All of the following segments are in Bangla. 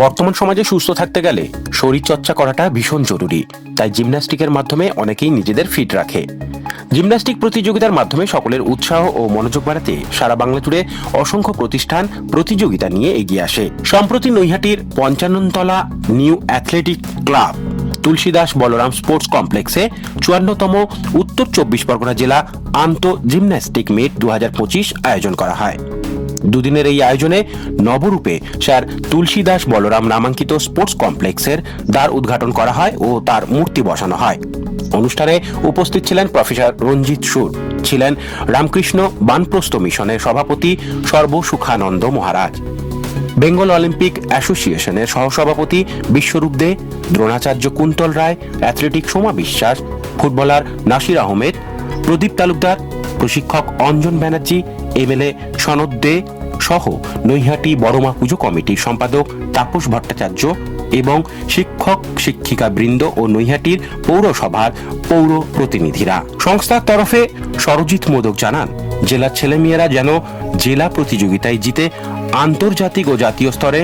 বর্তমান সমাজে সুস্থ থাকতে গেলে শরীর চর্চা করাটা ভীষণ জরুরি, তাই জিমন্যাস্টিকের মাধ্যমে অনেকেই নিজেদের ফিট রাখে। জিমন্যাস্টিক প্রতিযোগিতার মাধ্যমে সকলের উৎসাহ ও মনোযোগ বাড়াতে সারা বাংলা জুড়ে অসংখ্য প্রতিষ্ঠান প্রতিযোগিতা নিয়ে এগিয়ে আসে। সম্প্রতি নৈহাটির Panchannatala new athletic club, Tulsidas Balaram sports কমপ্লেক্সে চুয়ান্নতম উত্তর চব্বিশ পরগনা জেলা আন্ত জিমন্যাস্টিক মিট দু আয়োজন করা হয়। দুদিনের এই আয়োজনে নবরূপে স্যার তুলসীদাস বলরাম নামাঙ্কিত স্পোর্টস কমপ্লেক্সের দ্বার উদ্ঘাটন করা হয় ও তার মূর্তি বসানো হয়। অনুষ্ঠানে উপস্থিত ছিলেন প্রফেসর রঞ্জিত সুর, ছিলেন রামকৃষ্ণ বানপ্রস্থ মিশনের সভাপতি সর্বসুখানন্দ মহারাজ, বেঙ্গল অলিম্পিক অ্যাসোসিয়েশনের সহসভাপতি বিশ্বরূপ দে, দ্রোণাচার্য কুন্তল রায়, অ্যাথলেটিক সোমা বিশ্বাস, ফুটবলার নাসির আহমেদ, প্রদীপ তালুকদার, প্রশিক্ষক অঞ্জন ব্যানার্জি এমএলএ সনদ দে সহ নৈহাটি বড়মা পুজো কমিটির সম্পাদক তাপস ভট্টাচার্য এবং শিক্ষক, শিক্ষিকা বৃন্দ ও নৈহাটির পৌরসভার পৌর প্রতিনিধিরা। সংস্থার তরফে সরজিৎ মোদক জানান, জেলার ছেলেমেয়েরা যেন জেলা প্রতিযোগিতায় জিতে আন্তর্জাতিক ও জাতীয় স্তরে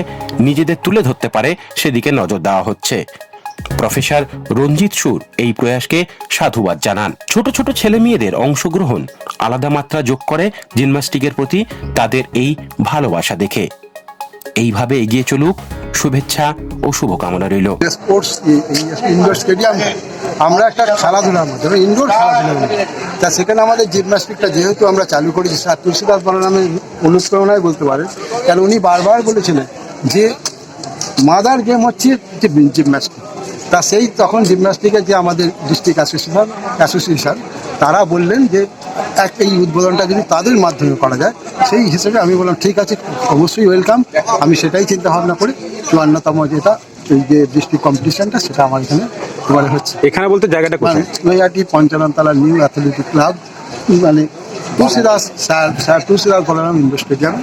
নিজেদের তুলে ধরতে পারে, সেদিকে নজর দেওয়া হচ্ছে। প্রফেসর রঞ্জিত সুর এই প্রয়াসকে সাধুবাদ জানান। ছোট ছোট ছেলে মেয়েদের অংশগ্রহণ আলাদা মাত্রা যোগ করে জিমন্যাস্টিকের প্রতি তাদের এই ভালোবাসা দেখে। এইভাবে এগিয়ে চলুক, শুভেচ্ছা ও শুভকামনা রইল। স্পোর্টস ইনডোর স্টেডিয়াম আমরা একটা খেলাধুলার মধ্যে ইনডোর খেলাধুলার তা সেখানে আমাদের জিমন্যাস্টিকটা যেহেতু আমরা চালু করেছি স্যার তুলসীদাস বলরামের অনুপ্রেরণায় বলতে পারেন কারণ উনি বারবার বলেছিলেন যে মাদার গেম হচ্ছে যে জিমন্যাস্টিক তা সেই তখন জিমন্যাস্টিকের যে আমাদের ডিস্ট্রিক্ট অ্যাসোসিয়েশন অ্যাসোসিয়েশন তারা বললেন যে এক এই উদ্বোধনটা যদি তাদের মাধ্যমে করা যায় সেই হিসেবে আমি বললাম ঠিক আছে অবশ্যই ওয়েলকাম। আমি সেটাই চিন্তা ভাবনা করে চুয়ান্নতম যেটা এই যে ডিস্ট্রিক্ট কম্পিটিশনটা সেটা আমার এখানে এবারে হচ্ছে। এখানে বলতে জায়গাটা মানে Naihati Panchanantala new athletic club মানে Tulsidas sir sir Tulsidas Balaram indoor stadium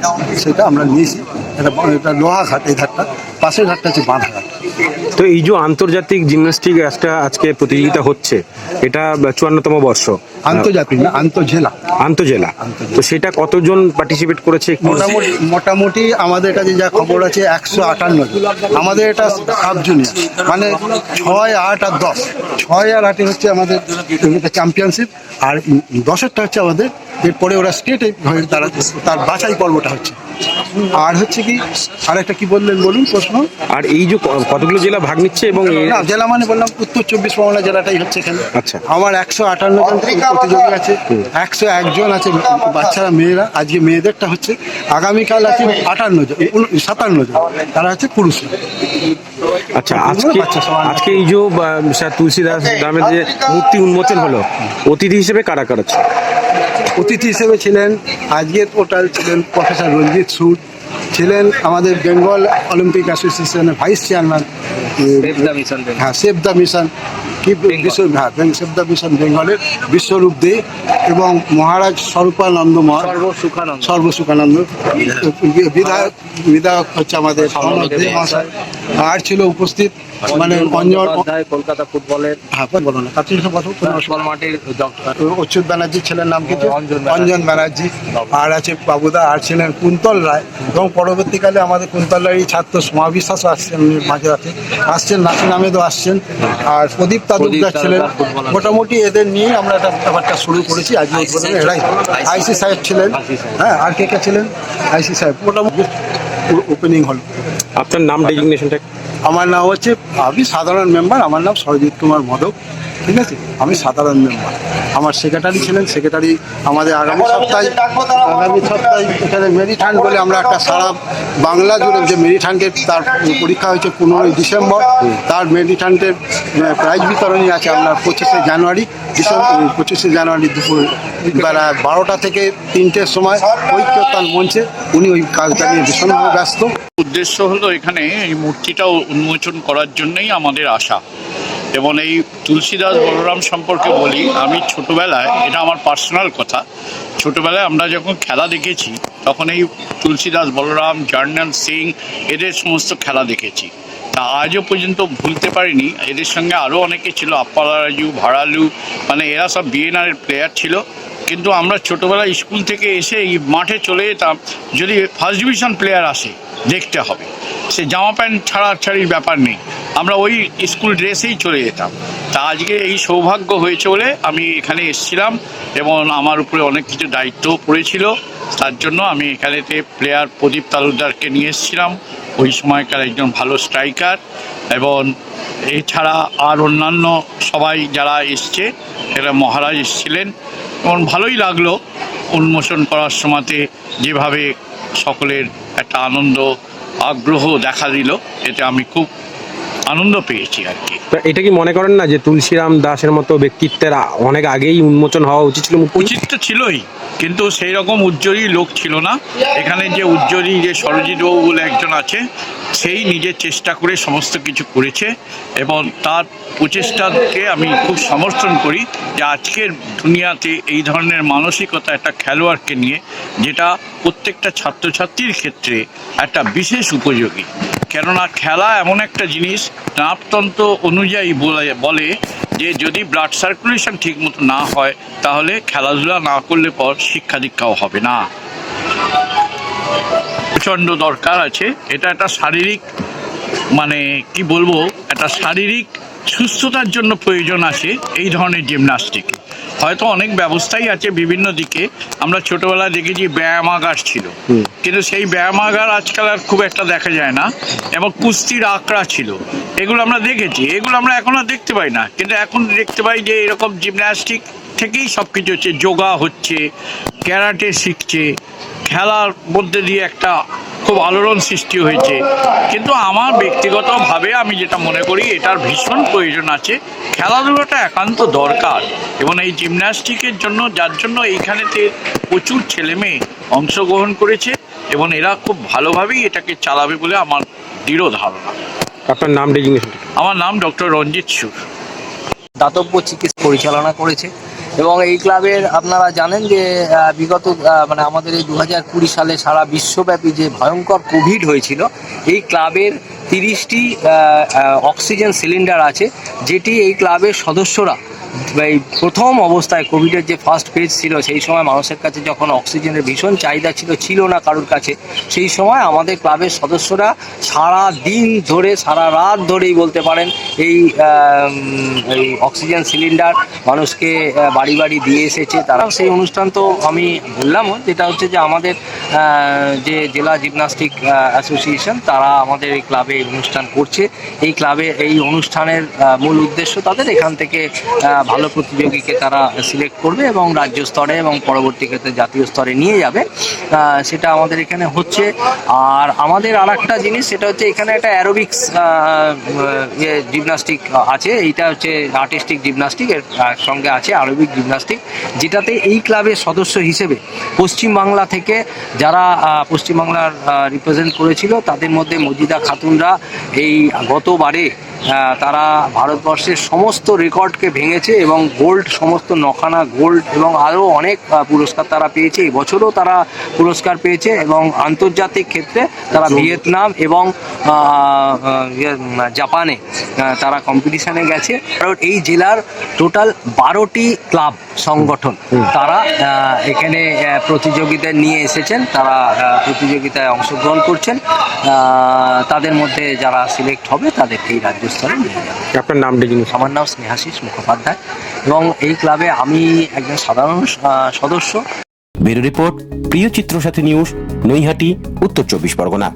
সেটা আমরা নিয়েছি। এটা এটা লোহা ঘাট এই ঘাটটা পাশের ঘাটটা হচ্ছে বাঁধা ঘাট তো এই যে আন্তর্জাতিক জিমন্যাস্টিক একটা আজকে প্রতিযোগিতা হচ্ছে এটা চুয়ান্নতম বর্ষ। আন্তর্জাতিক না আন্তঃজেলা। আন্তজেলা। তো সেটা কতজন পার্টিসিপেট করেছে মোটামুটি মোটামুটি আমাদের কাছে যা খবর আছে একশো আটান্ন আমাদের এটা সাব জুনিয়র। মানে ছয় আট আর দশ। ছয় আর আটে হচ্ছে আমাদের চ্যাম্পিয়নশিপ আর দশেরটা হচ্ছে আমাদের এরপরে ওরা স্টেটে তারা তার বাছাই পর্বটা হচ্ছে। আর হচ্ছে কি আর একটা কি বললেন বলুন প্রশ্ন? আর এই যে কতগুলো জেলা ভাগ নিচ্ছে এবং না জেলা মানে বললাম উত্তর চব্বিশ পরগনা জেলাটাই হচ্ছে এখানে। আচ্ছা। আমার একশো আটান্ন জন প্রতিযোগী আছে একশো একজন আছে বাচ্চারা মেয়েরা আজকে মেয়েদেরটা হচ্ছে আগামীকাল আছে আটান্ন জন সাতান্ন জন তারা হচ্ছে পুরুষ। আচ্ছা আজকে বাচ্চা আজকে এই যে স্যার তুলসীদাস গ্রামের যে মূর্তি উন্মোচন হলো অতিথি হিসেবে কারা কারা ছিল? অতিথি হিসেবে ছিলেন আজকের পোর্টাল ছিলেন প্রফেসর রঞ্জিত সুদ ছিলেন আমাদের বেঙ্গল অলিম্পিক অ্যাসোসিয়েশনের ভাইস চেয়ারম্যান হ্যাঁ সেভ দ্য মিশন কি বিশ্ব হ্যাঁ সেভ দ্য মিশন বেঙ্গলের বিশ্বরূপ দে এবং মহারাজ স্বরূপানন্দ সর্বসুখানন্দ। বিধায়ক বিধায়ক হচ্ছে আমাদের আর ছিল উপস্থিত মানে অঞ্জন কলকাতা ফুটবলের হ্যাঁ বলো না। কাছে এসে কথা ফুটবল মাঠের অচ্যুত ব্যানার্জি ছিলেন নাম কিছু অঞ্জন ব্যানার্জি। আর আছে বাবুদা আর ছিলেন কুন্তল রায়। এবং পরবর্তীকালে আমাদের কুন্তল রায়ের ছাত্র সমাবিশ্বাসও আসছেন মাঝে আছে আসছেন নাসিন আহমেদও আসছেন। আর প্রদীপ তালুকদার ছিলেন। মোটামুটি এদের নিয়েই আমরা একটা ব্যাপারটা শুরু করেছি। আজ উদ্বোধনে এরাই। আইসি সাহেব। ছিলেন। হ্যাঁ আর কে কে ছিলেন? আইসি সাহেব। মোটামুটি ওপেনিং হল আপনার নাম ডেজিগনেশনটা আমার নাম হচ্ছে আমি সাধারণ মেম্বার আমার নাম সরজিৎ কুমার মদক ঠিক আছে? আমি সাধারণ মেম্বার আমার সেক্রেটারি ছিলেন সেক্রেটারি আমাদের আগামী সপ্তাহে আগামী সপ্তাহে এখানে মেরিঠান বলে আমরা একটা সারা বাংলা জুড়ে যে মেরিঠানকে তার পরীক্ষা হয়েছে পনেরোই ডিসেম্বর তার মেরিঠানকে প্রাইজ বিতরণী আছে আমরা পঁচিশে জানুয়ারি ডিসেম্বর পঁচিশে জানুয়ারি দুপুর বেলা বারোটা থেকে তিনটের সময় ঐক্যতান মঞ্চে উনি ওই কাজটা নিয়ে ভীষণভাবে ব্যস্ত। উদ্দেশ্য হলো এখানে এই মূর্তিটা উন্মোচন করার জন্যই আমাদের আশা। এবং এই তুলসীদাস বলরাম সম্পর্কে বলি, আমি ছোটবেলায়, এটা আমার পার্সোনাল কথা, ছোটবেলায় আমরা যখন খেলা দেখেছি, তখন এই তুলসীদাস বলরাম, জার্নাল সিং, এদের সমস্ত খেলা দেখেছি। তা আজও পর্যন্ত ভুলতে পারিনি, এদের সঙ্গে আরও অনেকে ছিল আপ্পালা রাজু ভাড়ালু মানে এরা সব বিএনআরের প্লেয়ার ছিল। কিন্তু আমরা ছোটোবেলায় স্কুল থেকে এসে এই মাঠে চলে যেতাম, যদি ফার্স্ট ডিভিশন প্লেয়ার আসে, দেখতে হবে। সে জামা প্যান্ট ছাড়া ছাড়াছাড়ির ব্যাপার নেই। আমরা ওই স্কুল ড্রেসেই চলে যেতাম। তা আজকে এই সৌভাগ্য হয়েছে বলে আমি এখানে এসেছিলাম এবং আমার উপরে অনেক কিছু দায়িত্বও পড়েছিল। তার জন্য আমি এখানেতে প্লেয়ার প্রদীপ তালুকদারকে নিয়ে এসেছিলাম। ওই সময়কার একজন ভালো স্ট্রাইকার এবং এছাড়া আর অন্যান্য সবাই যারা এসছে, এরা মহারাজ এসেছিলেন এবং ভালোই লাগল উন্মোচন করার সময়তে যেভাবে সকলের একটা আনন্দ আগ্রহ দেখা দিল এতে আমি খুব আনন্দ পেয়েছি আর কি। তো এটা কি মনে করেন না যে তুলসীরাম দাসের মতো ব্যক্তিত্বের অনেক আগেই উন্মোচন হওয়া উচিত ছিল উচিত তো ছিলই কিন্তু সেই রকম উজ্জ্বলী লোক ছিল না। এখানে যে উজ্জ্বলী যে সরজিৎ বাবু বলে একজন আছে সেই নিজের চেষ্টা করে সমস্ত কিছু করেছে এবং তার প্রচেষ্টাকে আমি খুব সমর্থন করি যে আজকের দুনিয়াতে এই ধরনের মানসিকতা একটা খেলোয়াড়কে নিয়ে, যেটা প্রত্যেকটা ছাত্রছাত্রীর ক্ষেত্রে একটা বিশেষ উপযোগী। কেননা খেলা এমন একটা জিনিস নাপতন্ত্র অনুযায়ী বলে বলে যে যদি ব্লাড সার্কুলেশন ঠিক মতো না হয়, তাহলে খেলাধুলা না করলে পর শিক্ষা দীক্ষাও হবে না। প্রচণ্ড দরকার আছে। এটা একটা শারীরিক মানে কি বলব একটা শারীরিক সুস্থতার জন্য প্রয়োজন আছে এই ধরনের জিমনাস্টিক হয়তো অনেক ব্যবস্থাই আছে বিভিন্ন দিকে। আমরা ছোটবেলায় দেখেছি ব্যায়ামাগার ছিল। কিন্তু সেই ব্যায়ামাগার আজকাল আর খুব একটা দেখা যায় না। এবং কুস্তির আঁকড়া ছিল। এগুলো আমরা দেখেছি। এগুলো আমরা এখন আর দেখতে পাই না। কিন্তু এখন দেখতে পাই যে এরকম জিমন্যাস্টিক থেকেই সব কিছু হচ্ছে। যোগা হচ্ছে ক্যারাটে শিখছে খেলার মধ্যে দিয়ে একটা খুব আলোড়ন সৃষ্টি হয়েছে। কিন্তু আমার ব্যক্তিগতভাবে আমি যেটা মনে করি এটার ভীষণ প্রয়োজন আছে। খেলাধুলাটা একান্ত দরকার এবং এই জিমন্যাস্টিকের জন্য যার জন্য এইখানেতে প্রচুর ছেলে মেয়ে অংশগ্রহণ করেছে এবং এরা খুব ভালোভাবেই এটাকে চালাবে বলে আমার দৃঢ় ধারণা। আপনার নাম আমার নাম ডক্টর রঞ্জিত সুর। দাতব্য চিকিৎসা পরিচালনা করেছে। এবং এই ক্লাবের আপনারা জানেন যে বিগত মানে আমাদের এই দু হাজার কুড়ি সালে সারা বিশ্বব্যাপী যে ভয়ঙ্কর কোভিড হয়েছিল, এই ক্লাবের তিরিশটি অক্সিজেন সিলিন্ডার আছে, যেটি এই ক্লাবের সদস্যরা এই প্রথম অবস্থায় কোভিডের যে ফার্স্ট ফেজ ছিল, সেই সময় মানুষের কাছে যখন অক্সিজেনের ভীষণ চাহিদা ছিল ছিল না কারোর কাছে, সেই সময় আমাদের ক্লাবের সদস্যরা সারা দিন ধরে, সারা রাত ধরেই বলতে পারেন, এই অক্সিজেন সিলিন্ডার মানুষকে বাড়ি বাড়ি দিয়ে এসেছে। তারাও সেই অনুষ্ঠান তো আমি বললামও, যেটা হচ্ছে যে আমাদের যে জেলা জিমনাস্টিক অ্যাসোসিয়েশন, তারা আমাদের এই ক্লাবে অনুষ্ঠান করছে। এই ক্লাবে এই অনুষ্ঠানের মূল উদ্দেশ্য তাদের এখান থেকে ভালো প্রতিযোগীকে তারা সিলেক্ট করবে এবং রাজ্য স্তরে এবং পরবর্তী ক্ষেত্রে জাতীয় স্তরে নিয়ে যাবে। সেটা আমাদের এখানে হচ্ছে। আর আমাদের আর একটা জিনিস, সেটা হচ্ছে এখানে একটা অ্যারোবিক্স ইয়ে জিমনাস্টিক আছে। এইটা হচ্ছে আর্টিস্টিক জিমনাস্টিক এর সঙ্গে আছে আরবিক জিমনাস্টিক যেটাতে এই ক্লাবের সদস্য হিসেবে পশ্চিমবাংলা থেকে যারা পশ্চিমবাংলার রিপ্রেজেন্ট করেছিল, তাদের মধ্যে মজিদা খাতুনরা এই গতবারে তারা ভারতবর্ষের সমস্ত রেকর্ডকে ভেঙেছে এবং গোল্ড সমস্ত নখানা গোল্ড এবং আরও অনেক পুরস্কার তারা পেয়েছে। এই বছরও তারা পুরস্কার পেয়েছে এবং আন্তর্জাতিক ক্ষেত্রে তারা ভিয়েতনাম এবং ইয়ে, জাপানে তারা কম্পিটিশানে গেছে। কারণ এই জেলার টোটাল বারোটি ক্লাব সংগঠন তারা এখানে প্রতিযোগিতা নিয়ে এসেছেন। তারা প্রতিযোগিতায় অংশগ্রহণ করছেন। তাদের মধ্যে যারা সিলেক্ট হবে তাদেরকে এই রাজ্য স্তরে আপনার নাম ডেজিগনেশন আমার নাম স্নেহাশিস মুখোপাধ্যায় এবং এই ক্লাবে আমি একজন সাধারণ আহ, সদস্য। ব্যুরো রিপোর্ট প্রিয় চিত্র সাথী নিউজ নৈহাটি উত্তর চব্বিশ পরগনা।